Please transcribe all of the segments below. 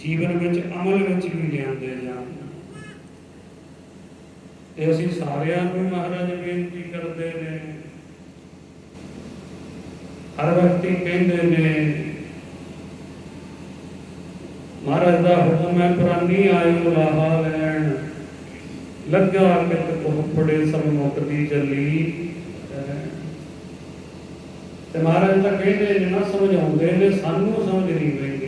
ਜੀਵਨ ਵਿੱਚ ਅਮਲ ਵਿੱਚ ਵੀ ਲਿਆਂਦੇ ਜਾਣ। ਤੇ ਅਸੀਂ ਸਾਰਿਆਂ ਨੂੰ ਮਹਾਰਾਜ ਬੇਨਤੀ ਕਰਦੇ ਨੇ। ਹਰ ਵਕਤ ਕਹਿੰਦੇ ਨੇ, ਮਹਾਰਾਜ ਦਾ ਹੁਕਮ ਹੈ, ਪੁਰਾਨੀ ਆਇਓ ਲਾਹਾ ਲੈਣ। ਲੱਗਾ ਕਿਤ ਕੋਪੜੇ ਸਭ ਮੁਕਤੀ ਚੱਲੀ ਤੇ ਮਹਾਰਾਜ ਤਾਂ ਕਹਿੰਦੇ ਨੇ, ਨਾ ਸਮਝਾਉਂਦੇ ਨੇ, ਸਾਨੂੰ ਸਮਝ ਨਹੀਂ ਪੈਂਦੀ।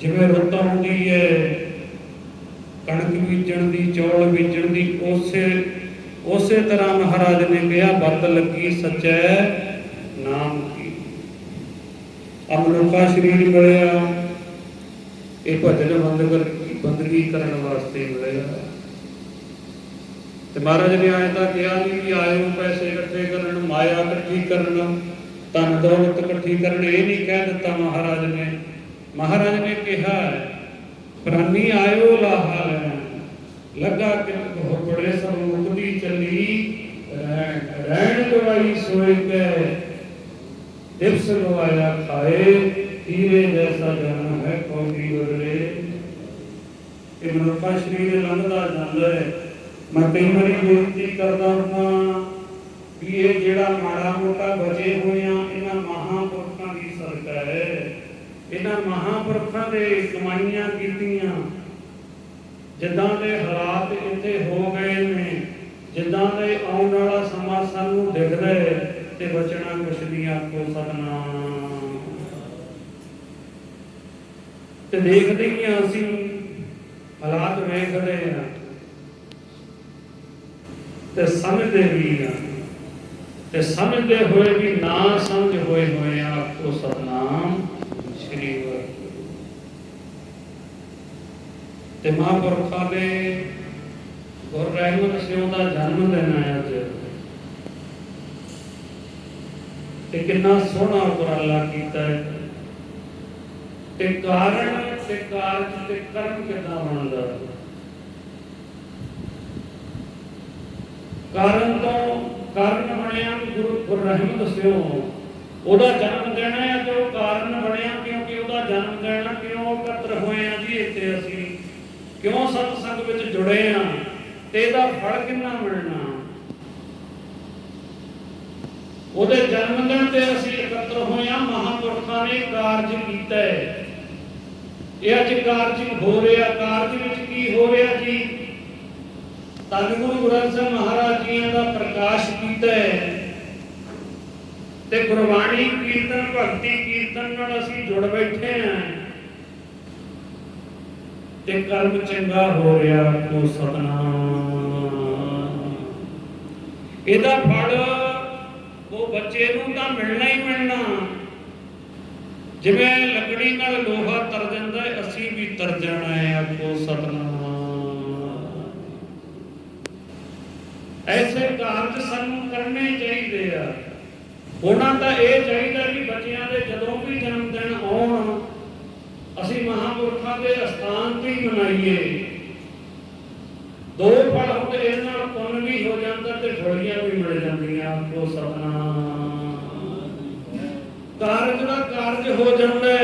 ਜਿਵੇਂ ਰੁੱਤ ਆਉਂਦੀ ਹੈ, ਕਣਕ ਬੀਜਣ ਦੀ, ਚੌਲ ਬੀਜਣ ਦੀ, ਉਸੇ ਉਸੇ ਤਰ੍ਹਾਂ ਮਹਾਰਾਜ ਨੇ ਕਿਹਾ, ਬੱਤ ਲੱਗੀ ਸੱਚੈ ਨਾਮ ਕੀ। ਅਮਨੁਖਾ ਸ਼ਰੀਰ ਮਿਲਿਆ, ਇਹ ਭਜਨ ਬੰਦਗਰ ਬੰਦਗੀ ਕਰਨ ਵਾਸਤੇ ਮਿਲਿਆ। ਤੇ ਮਹਾਰਾਜ ਨੇ ਆਏ ਤਾਂ ਕਿਹਾ ਨਹੀਂ ਕਿ ਆਇਓ ਪੈਸੇ ਇਕੱਠੇ ਕਰਨ, ਮਾਇਆ ਇਕੱਠੀ ਕਰਨ, ਧਨ ਦੌਲਤ ਇਕੱਠੀ ਕਰਨ, ਇਹ ਨਹੀਂ ਕਹਿ ਦਿੱਤਾ ਮਹਾਰਾਜ ਨੇ। ਮਹਾਰਾਜ ਨੇ ਕਿਹਾ, ਪ੍ਰਾਨੀ ਆਇਓ ਲਾਹਾ ਲੈਣ। ਲੱਗਾ ਕਿ ਹੋ ਬੜੇ ਸਭ ਮੁਕਤੀ ਚੱਲੀ, ਰਹਿਣ ਗਵਾਈ ਸੋਏ ਕੇ ਦਿਵਸ ਗਵਾਇਆ ਖਾਏ, ਹੀਰੇ ਜੈਸਾ ਜਨਮ ਹੈ ਕੋਟੀ ਬਦਲੇ ਇਹ ਮਨੁੱਖਾ ਸਰੀਰ ਲੰਘਦਾ ਜਾਂਦਾ ਹੈ। ਮੈਂ ਕਈ ਵਾਰੀ ਬੇਨਤੀ ਕਰਦਾ ਹਾਂ ਵੀ ਇਹ ਜਿਹੜਾ ਮਾੜਾ ਮੋਟਾ ਬਚੇ ਹੋਇਆ ਆ, ਇਹਨਾਂ ਮਹਾਂਪੁਰਖਾਂ ਦੀ ਸਦਕਾ ਹੈ। ਇਹਨਾਂ ਮਹਾਂਪੁਰਖਾਂ ਦੇ ਕਮਾਈਆਂ ਕੀਤੀਆਂ। ਜਿੱਦਾਂ ਦੇ ਹਾਲਾਤ ਇੱਥੇ ਹੋ ਗਏ ਨੇ, ਜਿੱਦਾਂ ਦੇ ਆਉਣ ਵਾਲਾ ਸਮਾਂ ਸਾਨੂੰ ਦਿਖਦਾ ਹੈ, ਤੇ ਬਚਣਾ ਕੁਛ ਨਹੀਂ ਆਖੋ ਸਤਨਾਮ। ਤੇ ਦੇਖਦੇ ਹੀ ਹਾਂ ਅਸੀਂ, ਹਾਲਾਤ ਵੇਖਦੇ ਹਾਂ। ਤੇ ਸਮਝਦੇ ਵੀ ਆ ਤੇ ਸਮਝਦੇ ਹੋਏ ਵੀ ਨਾ ਸਮਝ ਹੋਏ ਹੋਏ ਆ ਆਖੋ ਸਤਨਾਮ ਸ੍ਰੀ ਵਾਹਿਗੁਰੂ ਤੇ ਮਹਾਂਪੁਰਖਾਂ ਦੇ ਗੁਰ ਰਹਿਮਤ ਸਿੰਘ ਦਾ ਜਨਮ ਦਿਨ ਹੈ ਅੱਜ। ਤੇ ਕਿੰਨਾ ਸੋਹਣਾ ਉਪਰਾਲਾ ਕੀਤਾ ਹੈ। ਤੇ ਕਾਰਨ ਤੇ ਕਾਰਜ ਤੇ ਕਰਮ ਕਿੱਦਾਂ ਬਣਦਾ? ਕਾਰਨ ਤੋਂ ਕਾਰਨ ਬਣਿਆ ਗੁਰੂ ਗੁਰ ਰਹਿਮਤ ਸਿਓ ਉਹਦਾ ਜਨਮ ਦੇਣਾ ਹੈ ਤੇ ਉਹ ਕਾਰਨ ਬਣਿਆ ਕਿਉਂਕਿ ਉਹਦਾ ਜਨਮ ਦਿਨ ਕਿਉਂ ਇਕੱਤਰ ਹੋਏ ਆ ਜੀ ਇੱਥੇ ਅਸੀਂ ਕਿਉਂ ਸਤ ਸੰਗ ਵਿੱਚ ਜੁੜੇ ਆ? ਤੇ ਇਹਦਾ ਫਲ ਕਿੰਨਾ ਮਿਲਣਾ? ਉਹਦੇ ਜਨਮ ਦਿਨ ਤੇ ਅਸੀਂ ਇਕੱਤਰ ਹੋਏ ਆ ਨੇ ਕਾਰਜ ਕੀਤਾ ਹੈ। ਇਹ ਅੱਜ ਕਾਰਜ ਹੋ ਰਿਹਾ, ਕਾਰਜ ਵਿੱਚ ਕੀ ਹੋ ਰਿਹਾ ਜੀ? ਧੰਨ ਗੁਰੂ ਗ੍ਰੰਥ ਸਾਹਿਬ ਮਹਾਰਾਜ ਜੀਆਂ ਦਾ ਪ੍ਰਕਾਸ਼ ਕੀਤਾ ਹੈ। ਤੇ ਗੁਰਬਾਣੀ ਕੀਰਤਨ, ਭਗਤੀ ਕੀਰਤਨ ਨਾਲ ਅਸੀਂ ਜੁੜ ਬੈਠੇ ਆਂ ਤੇ ਕਰਮ ਚੰਗਾ ਹੋ ਰਿਹਾ ਕੋ ਸਤਨਾਮ। ਇਹਦਾ ਫਲ ਉਹ ਬੱਚੇ ਨੂੰ ਤਾਂ ਮਿਲਣਾ ਹੀ ਮਿਲਣਾ। ਜਿਵੇਂ ਲੱਕੜੀ ਨਾਲ ਲੋਹਾ ਤਰ ਜਾਂਦਾ, ਅਸੀਂ ਵੀ ਤਰ ਜਾਣਾ ਹੈ ਆਖੋ ਸਤਨਾਮ। ਐਸੇ ਕਾਰਜ ਸਾਨੂੰ ਕਰਨੇ ਚਾਹੀਦੇ ਆ। ਉਹਨਾਂ ਤਾਂ ਇਹ ਚਾਹੀਦਾ ਵੀ ਬੱਚਿਆਂ ਦੇ ਜਦੋਂ ਵੀ ਜਨਮ ਦਿਨ ਆਉਣ ਅਸੀਂ ਮਹਾਂਪੁਰਖਾਂ ਦੇ ਅਸਥਾਨ ਤੇ ਹੀ ਮਨਾਈਏ ਦੋ ਫਲ ਹੁੰਦੇ ਇਹਨਾਂ ਪੁੰਨ ਵੀ ਹੋ ਜਾਂਦਾ ਤੇ ਫਲੀਆਂ ਵੀ ਮਿਲ ਜਾਂਦੀਆਂ। ਆਖੋ ਸਤਨਾਮ। ਕਾਰਜ ਦਾ ਕਾਰਜ ਹੋ ਜਾਂਦਾ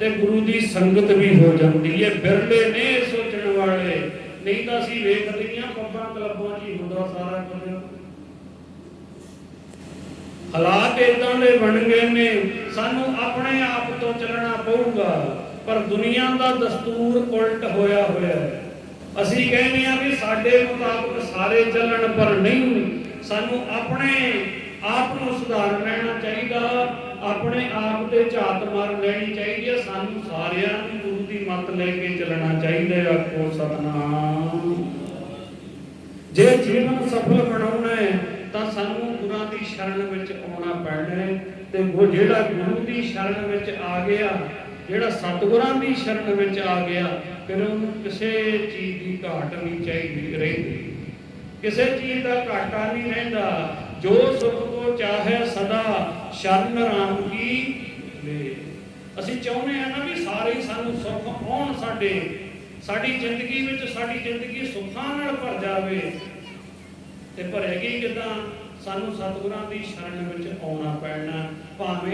ਤੇ ਗੁਰੂ ਦੀ ਸੰਗਤ ਵੀ ਹੋ ਜਾਂਦੀ ਹੈ। ਬਿਰਲੇ ਨੇ ਸੋਚਣ ਵਾਲੇ। ਨਹੀਂ ਤਾਂ ਅਸੀਂ ਵੇਖਦੇ ਹਾਂ ਪੱਬਾਂ ਕਲੱਬਾਂ 'ਚ ਹੁੰਦਾ ਸਾਰਾ ਕੁਝ। ਹਾਲਾਤ ਇਦਾਂ ਦੇ ਬਣ ਗਏ ਨੇ। ਸਾਨੂੰ ਆਪਣੇ ਆਪ ਤੋਂ ਚੱਲਣਾ ਪਊਗਾ। ਪਰ ਦੁਨੀਆ ਦਾ ਦਸਤੂਰ ਉਲਟ ਹੋਇਆ ਹੋਇਆ ਹੈ। ਅਸੀਂ ਕਹਿੰਦੇ ਆ ਵੀ ਸਾਡੇ ਮੁਤਾਬਕ ਸਾਰੇ ਚੱਲਣ ਪਰ ਨਹੀਂ ਸਾਨੂੰ ਆਪਣੇ ਆਪ ਨੂੰ ਸੁਧਾਰ ਲੈਣਾ ਚਾਹੀਦਾ, ਆਪਣੇ ਆਪ ਤੇ ਝਾਤ ਮਾਰ ਲੈਣੀ ਚਾਹੀਦੀ ਹੈ। ਸਾਨੂੰ ਸਾਰਿਆਂ ਨੂੰ ਗੁਰੂ ਦੀ ਮੱਤ ਲੈ ਕੇ ਚੱਲਣਾ ਚਾਹੀਦਾ ਹੈ। ਆਖੋ ਸਤਨਾਮ। ਜੇ ਜੀਵਨ ਸਫਲ ਬਣਾਉਣਾ ਹੈ, ਤਾਂ ਸਾਨੂੰ ਗੁਰਾਂ ਦੀ ਸ਼ਰਨ ਵਿੱਚ ਆਉਣਾ ਪੈਣਾ ਹੈ ਤੇ ਉਹ ਜਿਹੜਾ ਗੁਰੂ ਦੀ ਸ਼ਰਨ ਵਿੱਚ ਆ ਗਿਆ ਜਿਹੜਾ ਸਤਿਗੁਰਾਂ ਦੀ ਸ਼ਰਨ ਵਿੱਚ ਆ ਗਿਆ, ਫਿਰ ਉਹਨੂੰ ਕਿਸੇ ਚੀਜ਼ ਦੀ ਘਾਟ ਨਹੀਂ ਚਾਹੀਦੀ ਰਹਿੰਦੀ। ਕਿਸੇ ਚੀਜ਼ ਦਾ ਘਾਟਾ ਨਹੀਂ ਰਹਿੰਦਾ। ਜੋ ਸੁਖ ਕੋ ਚਾਹੇ ਸਦਾ ਸ਼ਰਨ ਰਾਮ ਕੀ ਲੈ ਅਸੀਂ ਚਾਹੁੰਦੇ ਆ ਨਾ ਵੀ ਸਾਰੇ ਹੀ ਸਾਨੂੰ ਸੁੱਖ ਆਉਣ ਸਾਡੇ। ਸਾਡੀ ਜ਼ਿੰਦਗੀ ਵਿੱਚ ਸਾਡੀ ਜ਼ਿੰਦਗੀ ਸੁੱਖਾਂ ਨਾਲ ਭਰ ਜਾਵੇ। ਤੇ ਭਰੇਗੀ ਕਿਦਾਂ? ਸਾਨੂੰ ਸਤਿਗੁਰਾਂ ਦੀ ਸ਼ਰਨ ਵਿੱਚ ਆਉਣਾ ਪੈਣਾ। ਭਾਵੇਂ